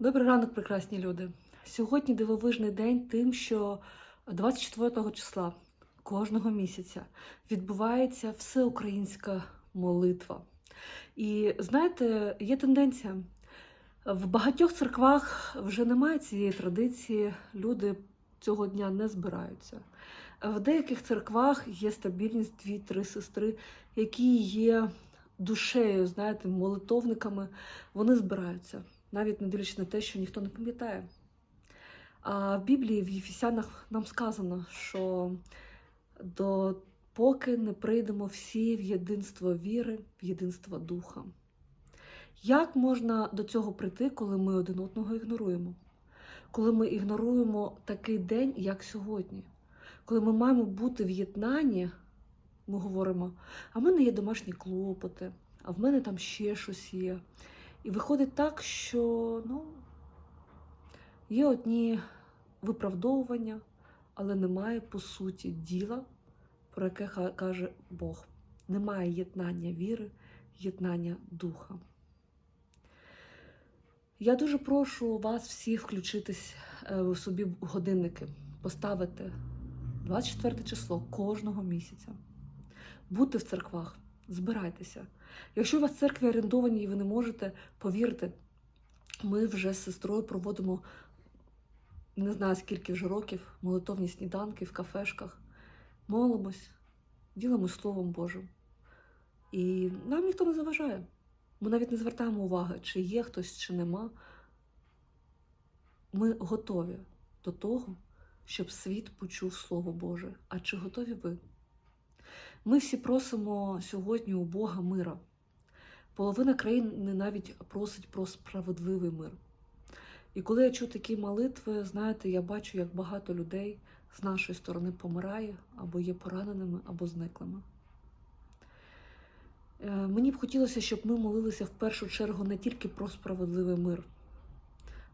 Добрий ранок, прекрасні люди. Сьогодні дивовижний день тим, що 24 числа кожного місяця відбувається всеукраїнська молитва. І знаєте, є тенденція. В багатьох церквах вже немає цієї традиції, люди цього дня не збираються. В деяких церквах є стабільність дві-три сестри, які є душею, знаєте, молитовниками, вони збираються навіть не дивлячись на те, що ніхто не пам'ятає. А в Біблії, в Єфесянах нам сказано, що допоки не прийдемо всі в єдинство віри, в єдинство духа. Як можна до цього прийти, коли ми один одного ігноруємо? Коли ми ігноруємо такий день, як сьогодні? Коли ми маємо бути в єднанні, ми говоримо, а в мене є домашні клопоти, а в мене там ще щось є. І виходить так, що ну, є одні виправдовування, але немає по суті діла, про яке каже Бог. Немає єднання віри, єднання духа. Я дуже прошу вас всіх включитись е, в собі годинники, поставити 24 число кожного місяця, бути в церквах, збирайтеся. Якщо у вас церкві орендовані і ви не можете, повірте, ми вже з сестрою проводимо не знаю скільки вже років молитовні сніданки в кафешках, молимось, ділимось Словом Божим. І нам ніхто не заважає. Ми навіть не звертаємо уваги, чи є хтось, чи нема. Ми готові до того, щоб світ почув Слово Боже. А чи готові ви? Ми всі просимо сьогодні у Бога мира. Половина країни навіть просить про справедливий мир. І коли я чую такі молитви, знаєте, я бачу, як багато людей з нашої сторони помирає, або є пораненими, або зниклими. Е, Мені б хотілося, щоб ми молилися в першу чергу не тільки про справедливий мир,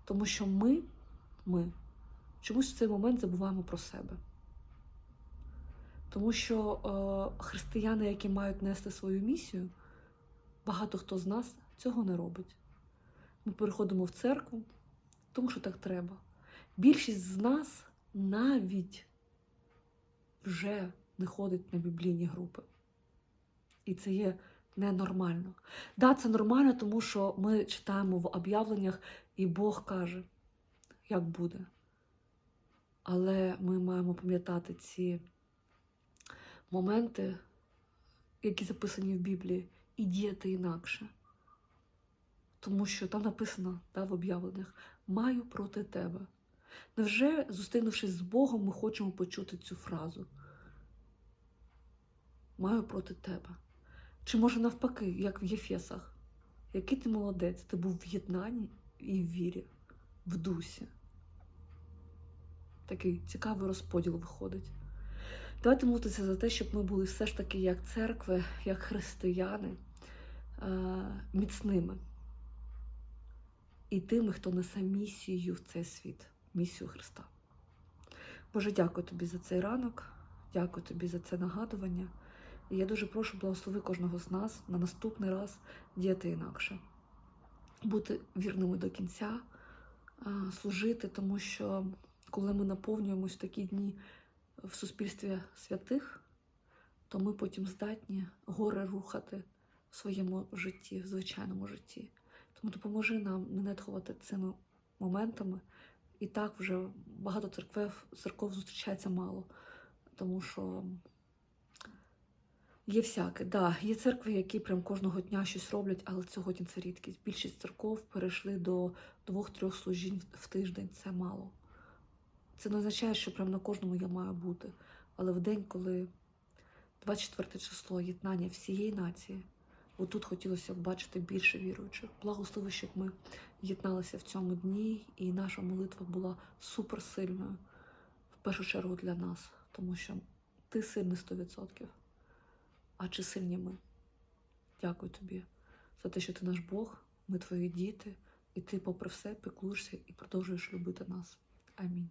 тому що ми, ми чомусь в цей момент забуваємо про себе. Тому що е, християни, які мають нести свою місію, багато хто з нас цього не робить. Ми переходимо в церкву, тому що так треба. Більшість з нас навіть вже не ходить на біблійні групи. І це є ненормально. Да, це нормально, тому що ми читаємо в об'явленнях, і Бог каже, як буде. Але ми маємо пам'ятати ці моменти, які записані в Біблії, і діяти інакше. Тому що там написано да, в об'явленнях маю проти тебе. Невже, зустрінувшись з Богом, ми хочемо почути цю фразу? Маю проти тебе. Чи може навпаки, як в Єфесах? Який ти молодець? Ти був в єднанні і в вірі, в дусі. Такий цікавий розподіл виходить. Давайте молитися за те, щоб ми були все ж таки як церкви, як християни, е, міцними. І тими, хто несе місію в цей світ, місію Христа. Боже, дякую тобі за цей ранок, дякую тобі за це нагадування. І я дуже прошу благослови кожного з нас на наступний раз діяти інакше, бути вірними до кінця, е, служити, тому що коли ми наповнюємось в такі дні в суспільстві святих, то ми потім здатні горе рухати в своєму житті, в звичайному житті. Тому допоможи нам не нетхувати цими моментами. І так вже багато церков, церков зустрічається мало, тому що є всяке. Да, є церкви, які прям кожного дня щось роблять, але сьогодні це рідкість. Більшість церков перейшли до двох-трьох служінь в тиждень. Це мало. Це не означає, що прямо на кожному я маю бути. Але в день, коли 24 число єднання всієї нації, отут хотілося б бачити більше віруючих. Благослови, щоб ми єдналися в цьому дні, і наша молитва була суперсильною, в першу чергу для нас, тому що ти сильний 100%. А чи сильні ми? Дякую тобі за те, що ти наш Бог, ми твої діти, і ти, попри все, піклуєшся і продовжуєш любити нас. Амінь.